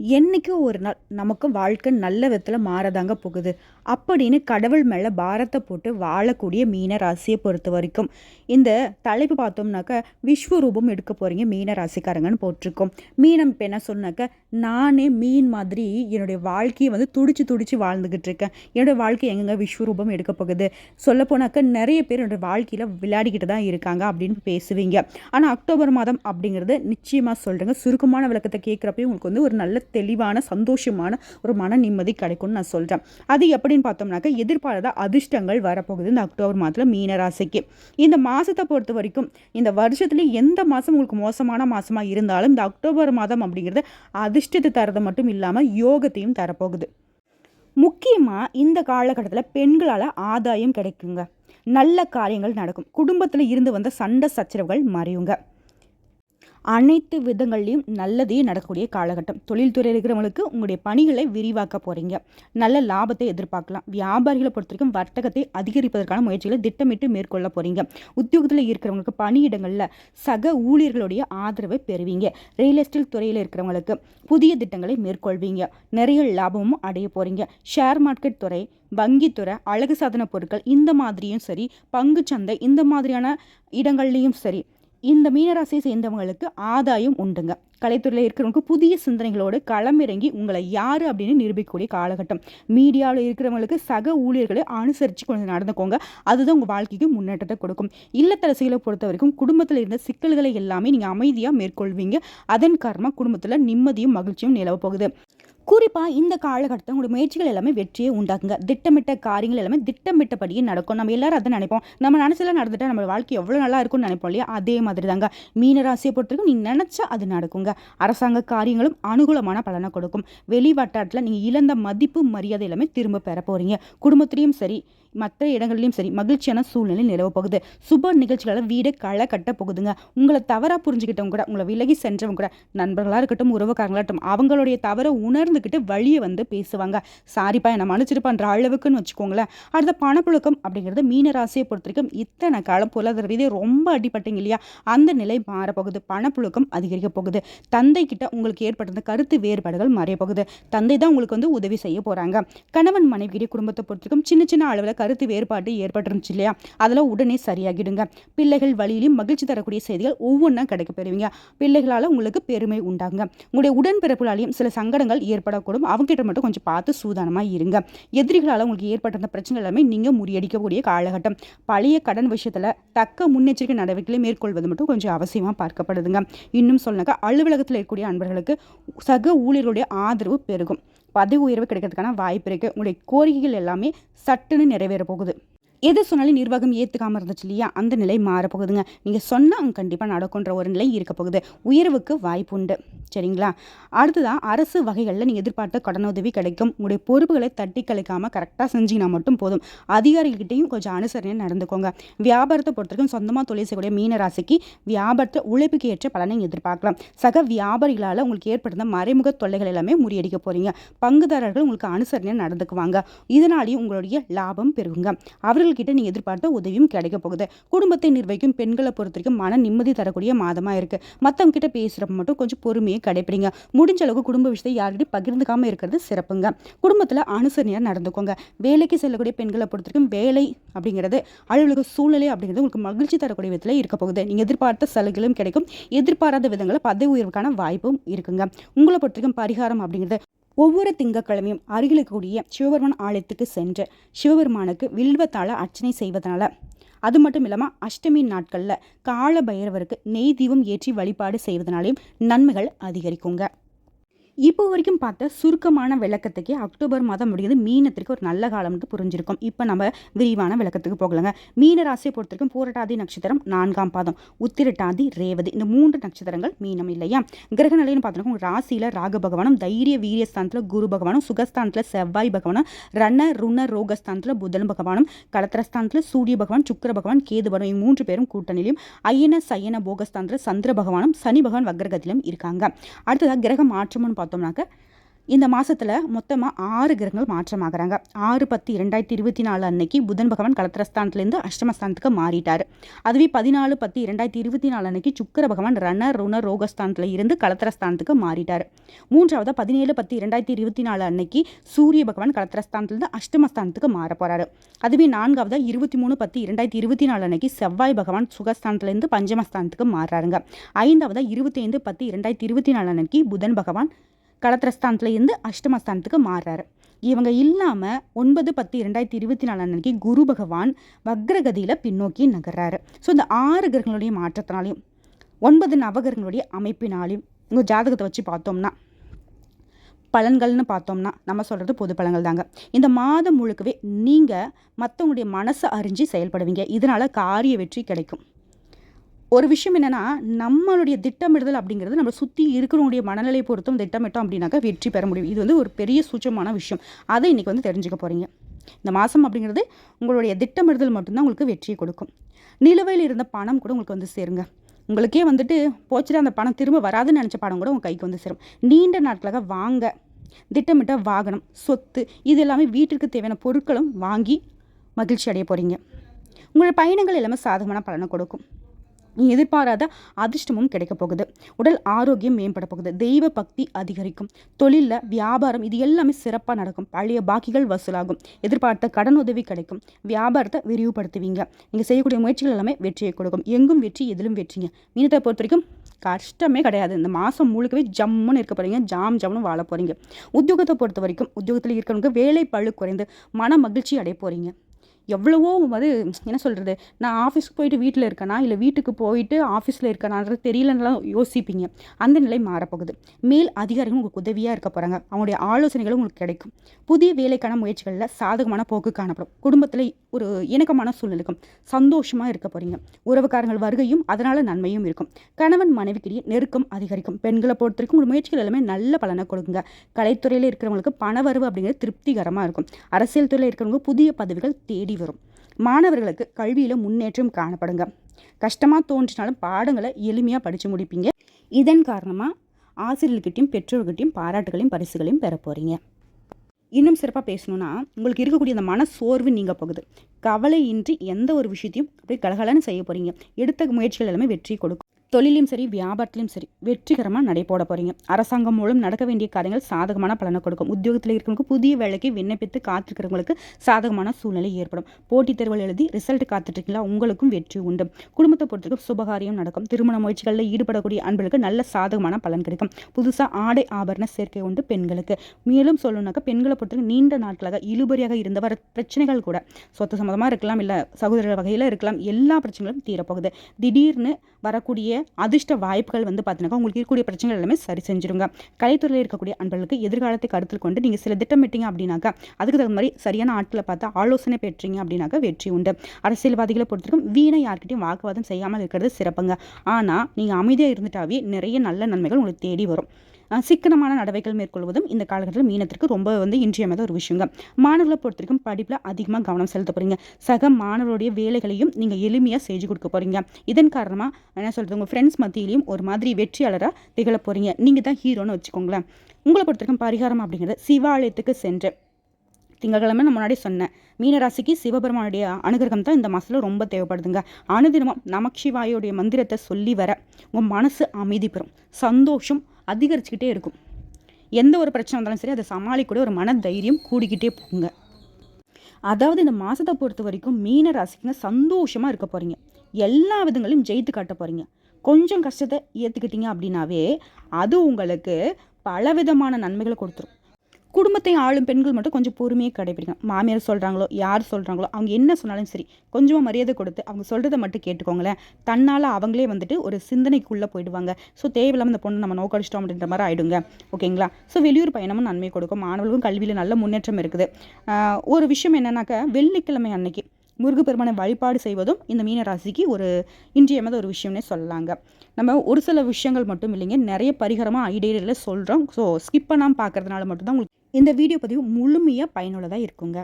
என்றைக்கும் ஒரு நாள் நமக்கு வாழ்க்கை நல்ல விதத்தில் மாறதாங்க போகுது. அப்படின்னு கடவுள் மேலே பாரத்தை போட்டு வாழக்கூடிய மீன ராசியை பொறுத்த வரைக்கும் இந்த தலைப்பு பார்த்தோம்னாக்க விஸ்வரூபம் எடுக்க போகிறீங்க மீன ராசிக்காரங்கன்னு போட்டிருக்கோம். மீனம் இப்போ என்ன சொன்னாக்க நானே மீன் மாதிரி என்னுடைய வாழ்க்கையை வந்து துடிச்சு துடிச்சு வாழ்ந்துக்கிட்டு இருக்கேன். என்னுடைய வாழ்க்கை எங்கெங்க விஸ்வரூபம் எடுக்க போகுது? சொல்லப்போனாக்க நிறைய பேர் என்னுடைய வாழ்க்கையில் விளையாடிக்கிட்டு தான் இருக்காங்க அப்படின்னு பேசுவீங்க. ஆனால் அக்டோபர் மாதம் அப்படிங்கிறது நிச்சயமாக சொல்கிறேங்க சுருக்கமான விளக்கத்தை கேட்குறப்பையும் உங்களுக்கு வந்து ஒரு நல்ல தெளிவான சந்தோஷமான ஒரு மன நிம்மதி கிடைக்கும்னு நான் சொல்கிறேன் அது எப்படின்னு பார்த்தோம்னாக்கா எதிர்பாராத அதிர்ஷ்டங்கள் வரப்போகுது இந்த அக்டோபர் மாதத்தில் மீனராசிக்கு இந்த மாதத்தை பொறுத்த வரைக்கும் இந்த வருஷத்துல எந்த மாதம் உங்களுக்கு மோசமான மாதமாக இருந்தாலும் இந்த அக்டோபர் மாதம் அப்படிங்கிறது அதிர்ஷ்டத்தை தரது மட்டும் இல்லாமல் யோகத்தையும் தரப்போகுது. முக்கியமாக இந்த காலகட்டத்தில் பெண்களால் ஆதாயம் கிடைக்குங்க. நல்ல காரியங்கள் நடக்கும். குடும்பத்தில் இருந்து வந்த சண்டை சச்சரவுகள் மறையுங்க. அனைத்து விதங்கள்லையும் நல்லதே நடக்கக்கூடிய காலகட்டம். தொழில்துறையில் இருக்கிறவங்களுக்கு உங்களுடைய பணிகளை விரிவாக்க போகிறீங்க நல்ல லாபத்தை எதிர்பார்க்கலாம். வியாபாரிகளை பொறுத்த வரைக்கும் வர்த்தகத்தை அதிகரிப்பதற்கான முயற்சிகளை திட்டமிட்டு மேற்கொள்ள போகிறீங்க உத்தியோகத்தில் இருக்கிறவங்களுக்கு பணியிடங்களில் சக ஊழியர்களுடைய ஆதரவை பெறுவீங்க. ரியல் எஸ்டேட் துறையில் இருக்கிறவங்களுக்கு புதிய திட்டங்களை மேற்கொள்வீங்க. நிறைய லாபமும் அடைய போகிறீங்க ஷேர் மார்க்கெட் துறை வங்கித்துறை அழகு சாதன பொருட்கள் இந்த மாதிரியும் சரி பங்குச்சந்தை இந்த மாதிரியான இடங்கள்லையும் சரி இந்த மீனராசியை சேர்ந்தவங்களுக்கு ஆதாயம் உண்டுங்க. கலைத்துறையில் இருக்கிறவங்களுக்கு புதிய சிந்தனைகளோடு களமிறங்கி உங்களை யார் அப்படின்னு நிரூபிக்கக்கூடிய காலகட்டம். மீடியாவில் இருக்கிறவங்களுக்கு சக ஊழியர்களை அனுசரித்து கொஞ்சம் நடந்துக்கோங்க. அதுதான் உங்கள் வாழ்க்கைக்கு முன்னேற்றத்தை கொடுக்கும். இல்லத்தரசிகளை பொறுத்த வரைக்கும் குடும்பத்தில் இருந்த சிக்கல்களை எல்லாமே நீங்கள் அமைதியாக மேற்கொள்வீங்க. அதன் காரணமாக குடும்பத்தில் நிம்மதியும் மகிழ்ச்சியும் நிலவ போகுது. குறிப்பாக இந்த காலகட்டத்தில் உங்களுடைய முயற்சிகள் எல்லாமே வெற்றியை உண்டாக்குங்க. திட்டமிட்ட காரியங்கள் எல்லாமே திட்டமிட்டபடியே நடக்கும். நம்ம எல்லாரும் அதை நினைப்போம். நம்ம நினச்சலாம் நடந்துட்டா நம்ம வாழ்க்கை எவ்வளோ நல்லா இருக்கும்னு நினைப்போம் இல்லையா? அதே மாதிரி தாங்க மீன ராசியை பொறுத்தவரைக்கும் நீங்கள் நினச்சா அது நடக்குங்க. அரசாங்க காரியங்களும் அனுகூலமான பலனை கொடுக்கும். வெளி வட்டாரத்தில் நீங்கள் இழந்த மதிப்பு மரியாதை எல்லாமே திரும்ப பெற போகிறீங்க குடும்பத்திலையும் சரி மற்ற இடங்கள்லையும் சரி மகிழ்ச்சியான சூழ்நிலை நிலவ போகுது. சுப நிகழ்ச்சிகளால் வீடு களை கட்ட போகுதுங்க. உங்களை தவறாக புரிஞ்சுக்கிட்டவங்க கூட உங்களை விலகி சென்றவங்க கூட நண்பர்களாக இருக்கட்டும் உறவுக்காரங்களாக இருக்கட்டும் அவங்களுடைய தவறை உணர்ந்துக்கிட்டு வழியை வந்து பேசுவாங்க. சாரிப்பா என்னை மன்னிச்சிருப்பான்ற அளவுக்குன்னு வச்சுக்கோங்களேன். அடுத்த பணப்புழக்கம் அப்படிங்கிறது மீன ராசியை பொறுத்த வரைக்கும் இத்தனை காலம் பொருளாதார ரீதியாக ரொம்ப அடிப்பட்டீங்க இல்லையா? அந்த நிலை மாறப்போகுது பணப்புழக்கம் அதிகரிக்க போகுது. தந்தை கிட்ட உங்களுக்கு ஏற்பட்டிருந்த கருத்து வேறுபாடுகள் மறைய போகுது. தந்தை தான் உங்களுக்கு வந்து உதவி செய்ய போகிறாங்க கணவன் மனைவி குடும்பத்தை பொறுத்திருக்கும் சின்ன சின்ன அளவில் கருத்து வேறுபாடு ஏற்பட்டுருந்துச்சு இல்லையா? அதெல்லாம் உடனே சரியாகிடுங்க. பிள்ளைகள் வழியிலும் மகிழ்ச்சி தரக்கூடிய செய்திகள் ஒவ்வொன்றா கிடைக்க பெறுவீங்க. பிள்ளைகளால் உங்களுக்கு பெருமை உண்டாங்க உங்களுடைய உடன்பிறப்புகளாலையும் சில சங்கடங்கள் ஏற்படக்கூடும். அவங்ககிட்ட மட்டும் கொஞ்சம் பார்த்து சூதானமாக இருங்க. எதிரிகளால் உங்களுக்கு ஏற்பட்டிருந்த பிரச்சனை எல்லாமே நீங்கள் முறியடிக்கக்கூடிய காலகட்டம். பழைய கடன் விஷயத்தில் தக்க முன்னெச்சரிக்கை நடவடிக்கைகளை மேற்கொள்வது மட்டும் கொஞ்சம் அவசியமாக பார்க்கப்படுதுங்க. இன்னும் சொன்னாக்கா அலுவலகத்தில் இருக்கக்கூடிய அன்பர்களுக்கு சக ஊழியர்களுடைய ஆதரவு பெருகும். பதவி உயர்வு கிடைக்கிறதுக்கான வாய்ப்பு இருக்குது உங்களுடைய கோரிக்கைகள் எல்லாமே சட்டுன்னு நிறைவேற போகுது. எது சொன்னாலும் நிர்வாகம் ஏற்றுக்காமல் இருந்துச்சு இல்லையா? அந்த நிலை மாறப்போகுதுங்க. நீங்கள் சொன்னால் அவங்க கண்டிப்பாக நடக்குன்ற ஒரு நிலை இருக்க போகுது. உயர்வுக்கு வாய்ப்பு உண்டு. சரிங்களா? அடுத்ததான் அரசு வகைகளில் நீங்கள் எதிர்பார்த்த கடனுதவி கிடைக்கும். உங்களுடைய பொறுப்புகளை தட்டி கழிக்காமல் கரெக்டாக செஞ்சிங்கன்னா மட்டும் போதும். அதிகாரிகள்கிட்டையும் கொஞ்சம் அனுசரணையாக நடந்துக்கோங்க. வியாபாரத்தை பொறுத்த வரைக்கும் சொந்தமாக தொழில் செய்யக்கூடிய மீன ராசிக்கு வியாபாரத்தை உழைப்புக்கு ஏற்ற பலனை எதிர்பார்க்கலாம். சக வியாபாரிகளால் உங்களுக்கு ஏற்படுத்த மறைமுக தொல்லைகள் எல்லாமே முறியடிக்க போகிறீங்க பங்குதாரர்கள் உங்களுக்கு அனுசரணையாக நடந்துக்குவாங்க. இதனாலேயும் உங்களுடைய லாபம் பெருகுங்க. அவர்கள் கிட்ட நீங்கள் எதிர்பார்த்த உதவியும் கிடைக்க போகுது. குடும்பத்தை நிர்வகிக்கும் பெண்களை பொறுத்த வரைக்கும் மன நிம்மதி தரக்கூடிய மாதமாக இருக்குது மற்றவங்க கிட்ட பேசுகிறப்ப மட்டும் கொஞ்சம் பொறுமையை கடைப்பிடிங்க. முடிஞ்ச அளவுக்கு குடும்ப விஷயத்தை யார்கிட்டையும் பகிர்ந்துக்காமல் இருக்கிறது சிறப்புங்க. குடும்பத்தில் அனுசரணையாக நடந்துக்கோங்க. வேலைக்கு செல்லக்கூடிய பெண்களை பொறுத்த வரைக்கும் வேலை அப்படிங்கிறது அலுவலக சூழ்நிலை அப்படிங்கிறது உங்களுக்கு மகிழ்ச்சி தரக்கூடிய விதத்தில் இருக்க போகுது. நீங்கள் எதிர்பார்த்த சலுகைகளும் கிடைக்கும். எதிர்பாராத விதங்களில் பதவி உயர்வுக்கான வாய்ப்பும் இருக்குங்க. உங்களை பொறுத்த வரைக்கும் பரிகாரம் அப்படிங்கிறது ஒவ்வொரு திங்கட்கிழமையும் அருகில் கூடிய சிவபெருமான் ஆலயத்துக்கு சென்று சிவபெருமானுக்கு வில்வத்தால் அர்ச்சனை செய்வதனால. அது மட்டும் இல்லாமல் அஷ்டமி நாட்களில் கால பைரவருக்கு நெய் தீபம் ஏற்றி வழிபாடு செய்வதனாலையும் நன்மைகள் அதிகரிக்குங்க. இப்போ வரைக்கும் பார்த்த சுருக்கமான விளக்கத்துக்கே அக்டோபர் மாதம் முடியுது. மீனத்திற்கு ஒரு நல்ல காலம்னு புரிஞ்சிருக்கும். இப்போ நம்ம விரிவான விளக்கத்துக்கு போகலாங்க. மீன ராசியை பொறுத்தவரைக்கும் பூரட்டாதி நட்சத்திரம் நான்காம் பாதம் உத்திரட்டாதி ரேவதி. இந்த மூன்று நட்சத்திரங்கள் மீனம் இல்லையா? கிரக நிலைன்னு பார்த்தோம்னா ராசியில் ராக பகவானும் தைரிய வீரியஸ்தானத்தில் குரு பகவானும் சுகஸ்தானத்தில் செவ்வாய் பகவானும் ரண ருண ரோகஸ்தானத்தில் புதன் பகவானும் கலத்திரஸ்தானத்தில் சூரிய பகவான் சுக்கர பகவான் கேது பகவான் மூன்று பேரும் கூட்டணியிலும் ஐயன சயன போகஸ்தானத்தில் சந்திர பகவானும் சனி பகவான் வக்ரகத்திலும் இருக்காங்க. அடுத்ததாக கிரக மாற்றம்னு பார்த்தோம்னாக்க இந்த மாதத்தில் மொத்தமாக ஆறு கிரகங்கள் மாற்றமாகறாங்க. ஆறு பத்து இரண்டாயிரத்தி இருபத்தி நாலு அன்னைக்கு புதன் பகவான் கலத்திரஸ்தானத்துலேருந்து அஷ்டமஸ்தானத்துக்கு மாறிட்டார். அதுவே பதினாலு பத்து இரண்டாயிரத்தி இருபத்தி நாலு அன்னைக்கு சுக்கர பகவான் ரண ருண ரோகஸ்தானத்தில் இருந்து கலத்திரஸ்தானத்துக்கு மாறிட்டார். மூன்றாவது பதினேழு பத்து இரண்டாயிரத்தி இருபத்தி நாலு அன்னைக்கு சூரிய பகவான் கலத்திரஸ்தானத்துலேருந்து அஷ்டமஸ்தானத்துக்கு மாற போகிறாரு அதுவே நான்காவது இருபத்தி மூணு பத்து இரண்டாயிரத்தி இருபத்தி நாலு அன்னைக்கு செவ்வாய் பகவான் சுகஸ்தானத்துலேருந்து பஞ்சமஸ்தானத்துக்கு மாறுறாருங்க ஐந்தாவது இருபத்தி ஐந்து பத்து இரண்டாயிரத்தி இருபத்தி நாலு அன்னைக்கு புதன் பகவான் களத்திரஸ்தானத்தில் இருந்து அஷ்டமஸ்தானத்துக்கு மாறுறாரு. இவங்க இல்லாமல் ஒன்பது பத்து இரண்டாயிரத்தி இருபத்தி நாலு அன்னைக்கு குரு பகவான் வக்ரகதியில் பின்னோக்கி நகர்றாரு. ஸோ இந்த ஆறு கிரகங்களுடைய மாற்றத்தினாலையும் ஒன்பது நவகிரகங்களுடைய அமைப்பினாலையும் உங்கள் ஜாதகத்தை வச்சு பார்த்தோம்னா பலன்கள்னு பார்த்தோம்னா நம்ம சொல்கிறது பொது பலன்கள் தாங்க. இந்த மாதம் முழுக்கவே நீங்கள் மற்றவங்களுடைய மனசை அறிஞ்சு செயல்படுவீங்க. இதனால் காரிய வெற்றி கிடைக்கும். ஒரு விஷயம் என்னென்னா நம்மளுடைய திட்டமிடுதல் அப்படிங்கிறது நம்ம சுற்றி இருக்கிறவங்களுடைய மனநிலை பொறுத்தும் திட்டமிட்டோம் அப்படின்னாக்கா வெற்றி பெற முடியும். இது வந்து ஒரு பெரிய சூச்சமான விஷயம். அதை இன்றைக்கி வந்து தெரிஞ்சுக்க போகிறீங்க இந்த மாதம் அப்படிங்கிறது உங்களுடைய திட்டமிடுதல் மட்டும்தான் உங்களுக்கு வெற்றியை கொடுக்கும். நிலுவையில் இருந்த பணம் கூட உங்களுக்கு வந்து சேருங்க. உங்களுக்கே வந்துட்டு போச்சுட்டு அந்த பணம் திரும்ப வராதுன்னு நினச்ச பணம் கூட உங்கள் கைக்கு வந்து சேரும். நீண்ட நாட்களாக வாங்க திட்டமிட்ட வாகனம் சொத்து இது எல்லாமே வீட்டிற்கு தேவையான பொருட்களும் வாங்கி மகிழ்ச்சி அடைய போகிறீங்க உங்களுடைய பயணங்கள் எல்லாமே சாதகமான பலனை கொடுக்கும். எதிர்பாராத அதிர்ஷ்டமும் கிடைக்க போகுது. உடல் ஆரோக்கியம் மேம்பட போகுது. தெய்வ பக்தி அதிகரிக்கும். தொழிலில் வியாபாரம் இது எல்லாமே சிறப்பாக நடக்கும். பழைய பாக்கிகள் வசூலாகும். எதிர்பார்த்த கடன் உதவி கிடைக்கும். வியாபாரத்தை விரிவுபடுத்துவீங்க. நீங்கள் செய்யக்கூடிய முயற்சிகள் எல்லாமே வெற்றியை கொடுக்கும். எங்கும் வெற்றி எதிலும் வெற்றிங்க. மீனத்தை பொறுத்த வரைக்கும் கஷ்டமே கிடையாது. இந்த மாதம் முழுக்கவே ஜம்முன்னு இருக்க போகிறீங்க ஜாம் ஜம்னு வாழ போகிறீங்க உத்தியோகத்தை பொறுத்த வரைக்கும் உத்தியோகத்தில் இருக்கிறவங்க வேலை பழு குறைந்து மன மகிழ்ச்சி அடைய போகிறீங்க எவ்வளவோ வந்து என்ன சொல்கிறது நான் ஆஃபீஸ்க்கு போயிட்டு வீட்டில் இருக்கேனா இல்லை வீட்டுக்கு போயிட்டு ஆஃபீஸில் இருக்கேனான்றது தெரியலன்னா யோசிப்பீங்க. அந்த நிலை மாறப்போகுது. மேல் அதிகாரிகள் உங்களுக்கு உதவியாக இருக்க போகிறாங்க அவங்களுடைய ஆலோசனைகளும் உங்களுக்கு கிடைக்கும். புதிய வேலைக்கான முயற்சிகளில் சாதகமான போக்கு காணப்படும். குடும்பத்தில் ஒரு இணக்கமான சூழ்நிலைக்கும் சந்தோஷமாக இருக்க போகிறீங்க உறவுக்காரங்கள் வருகையும் அதனால் நன்மையும் இருக்கும். கணவன் மனைவிக்கிடையே நெருக்கம் அதிகரிக்கும். பெண்களை பொறுத்த வரைக்கும் உங்கள் முயற்சிகள் எல்லாமே நல்ல பலனை கொடுங்க கலைத்துறையில் இருக்கிறவங்களுக்கு பணவரவு அப்படிங்கிறது திருப்திகரமாக இருக்கும். அரசியல் துறையில் இருக்கிறவங்க புதிய பதவிகள் தேடி வரும். மாணவர்களுக்கு கல்வியில் முன்னேற்றம் காணப்படுங்க. கஷ்டமாக தோன்றினாலும் பாடங்களை எளிமையாக படித்து முடிப்பீங்க. இதன் காரணமாக ஆசிரியர்கிட்டையும் பெற்றோர்கிட்டையும் பாராட்டுகளையும் பரிசுகளையும் பெற போகிறீங்க இன்னும் சிறப்பாக பேசணும்னா உங்களுக்கு இருக்கக்கூடிய அந்த மன சோர்வு நீங்கள் போகுது. கவலையின்றி எந்த ஒரு விஷயத்தையும் அப்படியே கலகலன்னு செய்ய போகிறீங்க எடுத்த முயற்சிகள் எல்லாமே வெற்றி கொடுக்கும். தொழிலையும் சரி வியாபாரத்திலையும் சரி வெற்றிகரமாக நடைபோட போகிறீங்க அரசாங்கம் மூலம் நடக்க வேண்டிய காரியங்கள் சாதகமான பலனை கொடுக்கும். உத்தியோகத்தில் இருக்கிறவங்க புதிய வேலைக்கு விண்ணப்பித்து காத்திருக்கிறவங்களுக்கு சாதகமான சூழ்நிலை ஏற்படும். போட்டித் தேர்வில் எழுதி ரிசல்ட் காத்துட்ருக்கீங்களா உங்களுக்கும் வெற்றி உண்டு. குடும்பத்தை பொறுத்தவரைக்கும் சுபகாரியம் நடக்கும். திருமண முயற்சிகளில் ஈடுபடக்கூடிய அன்பர்களுக்கு நல்ல சாதகமான பலன் கிடைக்கும். புதுசாக ஆடை ஆபரண சேர்க்கை உண்டு பெண்களுக்கு. மேலும் சொல்லணுனாக்கா பெண்களை பொறுத்தவரைக்கும் நீண்ட நாட்களாக இழுபறியாக இருந்த வர பிரச்சனைகள் கூட. சொத்து சம்மந்தமாக இருக்கலாம் இல்லை சகோதரர் வகையில் இருக்கலாம் எல்லா பிரச்சனைகளும் தீரப்போகுது. திடீர்னு வரக்கூடிய அதிர்ஷ்ட வாய்ப்புகள் வந்து பார்த்தீங்கன்னா உங்களுக்கு இருக்கக்கூடிய பிரச்சனைகள் எல்லாமே சரி செஞ்சிருங்க. கலைத்துறையில் இருக்கக்கூடிய அன்பர்களுக்கு எதிர்காலத்தை கருத்தில் கொண்டு நீங்கள் சில திட்டமிட்டீங்க அப்படின்னாக்கா அதுக்கு தகுந்த மாதிரி சரியான ஆட்களை பார்த்து ஆலோசனை பெற்றீங்க அப்படின்னாக்கா வெற்றி உண்டு. அரசியல்வாதிகளை பொறுத்திருக்கும் வீணை யார்கிட்டையும் வாக்குவாதம் செய்யாமல் இருக்கிறது சிறப்புங்க. ஆனால் நீங்கள் அமைதியாக இருந்துட்டாவே நிறைய நல்ல நன்மைகள் உங்களுக்கு தேடி வரும். சிக்கனமான நடவடிக்கைகள் மேற்கொள்வதும் இந்த காலகட்டத்தில் மீனத்திற்கு ரொம்ப வந்து இன்றியமையாத ஒரு விஷயங்க. மாணவர்களை பொறுத்த வரைக்கும் படிப்பில் அதிகமாக கவனம் செலுத்த போகிறீங்க சக மாணவருடைய வேலைகளையும் நீங்கள் எளிமையாக செஞ்சு கொடுக்க போகிறீங்க இதன் காரணமாக என்ன சொல்கிறது உங்கள் ஃப்ரெண்ட்ஸ் மத்தியிலையும் ஒரு மாதிரி வெற்றியாளராக திகழ போகிறீங்க நீங்கள் தான் ஹீரோன்னு வச்சுக்கோங்களேன். உங்களை பொறுத்த வரைக்கும் பரிகாரம் அப்படிங்கிறது சிவாலயத்துக்கு சென்று திங்கட்கிழமை நான் முன்னாடி சொன்னேன். மீனராசிக்கு சிவபெருமானுடைய அனுகிரகம் தான் இந்த மாதத்தில் ரொம்ப தேவைப்படுதுங்க. அனுதினமும் நமக்ஷிவாயோடைய மந்திரத்தை சொல்லி வர உங்கள் மனசு அமைதி பெறும். சந்தோஷம் அதிகரிச்சுக்கிட்டே இருக்கும். எந்த ஒரு பிரச்சனை வந்தாலும் சரி அதை சமாளிக்கூட ஒரு மன தைரியம் கூடிக்கிட்டே போங்க அதாவது இந்த மாதத்தை பொறுத்த வரைக்கும் மீன ராசிக்குங்க சந்தோஷமாக இருக்க போகிறீங்க எல்லா விதங்களையும் ஜெயித்து காட்ட போகிறீங்க கொஞ்சம் கஷ்டத்தை ஏற்றுக்கிட்டீங்க அப்படின்னாவே அது உங்களுக்கு பலவிதமான நன்மைகளை கொடுத்துரும். குடும்பத்தை ஆளும் பெண்கள் மட்டும் கொஞ்சம் பொறுமையாக கடைபிடிக்கணும். மாமியார் சொல்கிறாங்களோ யார் சொல்கிறாங்களோ அவங்க என்ன சொன்னாலும் சரி கொஞ்சமாக மரியாதை கொடுத்து அவங்க சொல்கிறத மட்டும் கேட்டுக்கோங்களேன். தன்னால் அவங்களே வந்துட்டு ஒரு சிந்தனைக்குள்ளே போயிடுவாங்க. ஸோ தேவையில்லாமல் இந்த பொண்ணு நம்ம நோக்கடிச்சிட்டோம் அப்படின்ற மாதிரி ஆகிடுங்க ஓகேங்களா? ஸோ வெளியூர் பயணமும் நன்மை கொடுக்கும். மாணவர்களுக்கும் கல்வியில் நல்ல முன்னேற்றம் இருக்குது. ஒரு விஷயம் என்னன்னாக்கா வெள்ளிக்கிழமை அன்னைக்கு முருகப்பெருமானை வழிபாடு செய்வதும் இந்த மீனராசிக்கு ஒரு இன்றியமையாத ஒரு விஷயம்னே சொல்லலாங்க. நம்ம ஒரு சில விஷயங்கள் மட்டும் இல்லைங்க நிறைய பரிகாரமாக ஐடியாவில் சொல்கிறோம் ஸோ ஸ்கிப் பண்ணாமல் பார்க்குறதுனால மட்டும்தான் உங்களுக்கு இந்த வீடியோ பதிவு முழுமையாக பயனுள்ளதாக இருக்குங்க.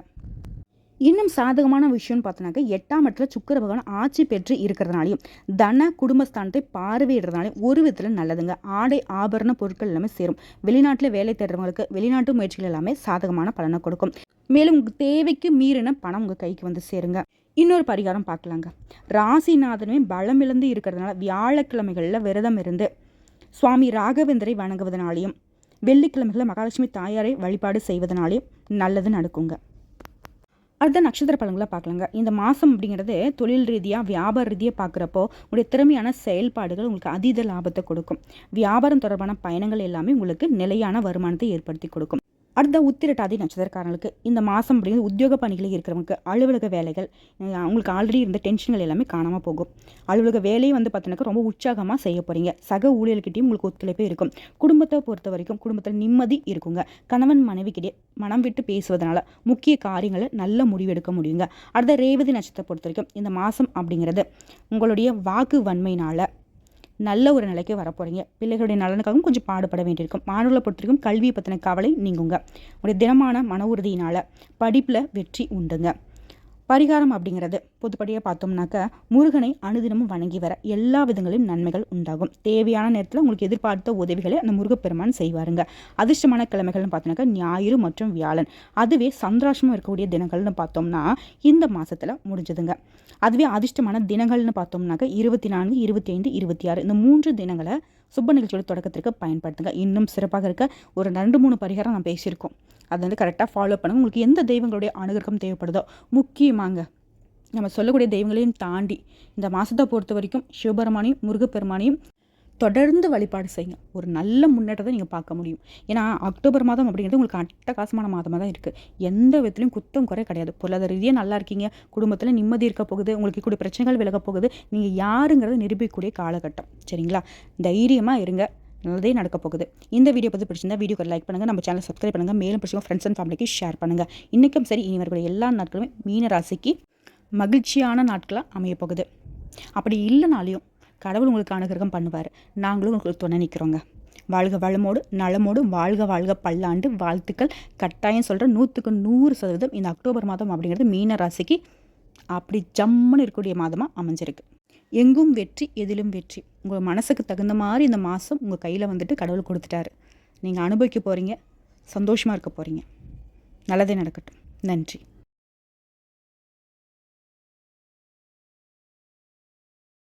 இன்னும் சாதகமான விஷயம்னு பார்த்தோன்னாக்க எட்டாம் இடத்துல சுக்கர பகவான் ஆட்சி பெற்று இருக்கிறதுனாலையும் தன குடும்பஸ்தானத்தை பார்வையிடுறதுனாலையும் ஒரு விதத்தில் நல்லதுங்க. ஆடை ஆபரண பொருட்கள் எல்லாமே சேரும். வெளிநாட்டில் வேலை தேடுறவங்களுக்கு வெளிநாட்டு முயற்சிகள் எல்லாமே சாதகமான பலனை கொடுக்கும். மேலும் உங்கள் தேவைக்கு மீறின பணம் உங்கள் கைக்கு வந்து சேருங்க. இன்னொரு பரிகாரம் பார்க்கலாங்க ராசிநாதனுமே பலம் இழந்து இருக்கிறதுனால வியாழக்கிழமைகளில் விரதம் இருந்து சுவாமி ராகவேந்தரை வணங்குவதனாலையும் வெள்ளிக்கிழமைகளில் மகாலட்சுமி தாயாரை வழிபாடு செய்வதனாலே நல்லது நடக்குங்க. அடுத்த நட்சத்திர பலன்களை பார்க்கலாங்க. இந்த மாதம் அப்படிங்கிறது தொழில் ரீதியாக வியாபார ரீதியாக பார்க்குறப்போ உங்களுடைய திறமையான செயல்பாடுகள் உங்களுக்கு அதீத லாபத்தை கொடுக்கும். வியாபாரம் தொடர்பான பயணங்கள் எல்லாமே உங்களுக்கு நிலையான வருமானத்தை ஏற்படுத்தி கொடுக்கும். அடுத்த உத்திரட்டாதி நட்சத்திரக்காரங்களுக்கு இந்த மாதம் அப்படிங்கிறது உத்தியோக பணிகளில் இருக்கிறவங்களுக்கு அலுவலக வேலைகள் அவங்களுக்கு ஆல்ரெடி இருந்த டென்ஷன்கள் எல்லாமே காணாமல் போகும். அலுவலக வேலையை வந்து பார்த்தீங்கன்னா ரொம்ப உற்சாகமாக செய்ய போகிறீங்க சக ஊழியர்கிட்டையும் உங்களுக்கு ஒத்துழைப்பே இருக்கும். குடும்பத்தை பொறுத்த வரைக்கும் குடும்பத்தில் நிம்மதி இருக்குங்க. கணவன் மனைவிக்கிட்டே மனம் விட்டு பேசுவதனால முக்கிய காரியங்களை நல்ல முடிவெடுக்க முடியுங்க. அடுத்த ரேவதி நட்சத்திரத்தை பொறுத்த வரைக்கும் இந்த மாதம் அப்படிங்கிறது உங்களுடைய வாக்கு வன்மையினால் நல்ல ஒரு நிலைக்கு வரப்போறீங்க. பிள்ளைகளுடைய நலனுக்காகவும் கொஞ்சம் பாடுபட வேண்டியிருக்கும். மாணவர்களை பொறுத்திருக்கும் கல்வியை பற்றின கவலை நீங்குங்க. உங்களுடைய தினமான மன உறுதியினால் படிப்பில் வெற்றி உண்டுங்க. பரிகாரம் அப்படிங்கிறது பொதுப்படியாக பார்த்தோம்னாக்க முருகனை அனுதினமும் வணங்கி வர எல்லா விதங்களிலும் நன்மைகள் உண்டாகும். தேவையான நேரத்தில் உங்களுக்கு எதிர்பார்த்த உதவிகளை அந்த முருகப்பெருமான் செய்வாருங்க. அதிர்ஷ்டமான கிழமைகள்னு பார்த்தோம்னாக்கா ஞாயிறு மற்றும் வியாழன். அதுவே சந்திராஷ்டமம் இருக்கக்கூடிய தினங்கள்னு பார்த்தோம்னா இந்த மாதத்தில் முடிஞ்சதுங்க. அதுவே அதிர்ஷ்டமான தினங்கள்னு பார்த்தோம்னாக்கா இருபத்தி நான்கு இருபத்தி ஐந்து இருபத்தி ஆறு. இந்த மூன்று தினங்களை சுப்ப நிகழ்ச்சியோட தொடக்கத்திற்கு பயன்படுத்துங்க. இன்னும் சிறப்பாக இருக்க ஒரு ரெண்டு மூணு பரிகாரம் நான் பேசியிருக்கோம். அதை வந்து கரெக்டாக ஃபாலோ பண்ணுங்கள் உங்களுக்கு எந்த தெய்வங்களுடைய அனுகிரகம் தேவைப்படுதோ முக்கியமாங்க நம்ம சொல்லக்கூடிய தெய்வங்களையும் தாண்டி இந்த மாதத்தை பொறுத்த வரைக்கும் சிவபெருமானையும் முருகப்பெருமானையும் தொடர்ந்து வழிபாடு செய்யுங்க ஒரு நல்ல முன்னேற்றத்தை நீங்கள் பார்க்க முடியும். ஏன்னா அக்டோபர் மாதம் அப்படிங்கிறது உங்களுக்கு அட்டகாசமான மாதமாக தான் இருக்குது எந்த விதத்துலையும் குத்தம் குறை கிடையாது. பொருளாதார ரீதியாக நல்லா இருக்கீங்க. குடும்பத்தில் நிம்மதி இருக்க போகுது. உங்களுக்கு கூட பிரச்சனைகள் விலக போகுது. நீங்கள் யாருங்கிறத நிரூபிக்கக்கூடிய காலகட்டம். சரிங்களா? தைரியமாக இருங்க. நல்லதே நடக்க போகுது. இந்த வீடியோ பற்றி பிடிச்சிருந்தா வீடியோக்கு லைக் பண்ணுங்கள் நம்ம சேனல் சப்ஸ்கிரைப் பண்ணுங்கள் மேலும் பிடிச்சிங்க ஃப்ரெண்ட்ஸ் அண்ட் ஃபேமிலிக்கு ஷேர் பண்ணுங்கள் இன்றைக்கும் சரி இனி வரக்கூடிய எல்லா நாட்களுமே மீன ராசிக்கு மகிழ்ச்சியான நாட்களாக அமைய போகுது. அப்படி இல்லைனாலையும் கடவுள் உங்களுக்கு அனுகிரகம் பண்ணுவார். நாங்களும் உங்களுக்கு துணை நிற்கிறோங்க வாழ்க வளமோடு நலமோடு வாழ்க வாழ்க பல்லாண்டு வாழ்த்துக்கள். கட்டாயம் சொல்கிற நூற்றுக்கு நூறு சதவீதம் இந்த அக்டோபர் மாதம் அப்படிங்கிறது மீன ராசிக்கு அப்படி ஜம்முன்னு இருக்கக்கூடிய மாதமாக அமைஞ்சிருக்கு. எங்கும் வெற்றி எதிலும் வெற்றி. உங்கள் மனசுக்கு தகுந்த மாதிரி இந்த மாதம் உங்கள் கையில் வந்துட்டு கடவுள் கொடுத்துட்டாரு. நீங்கள் அனுபவிக்க போகிறீங்க சந்தோஷமாக இருக்க போகிறீங்க நல்லதே நடக்கட்டும். நன்றி.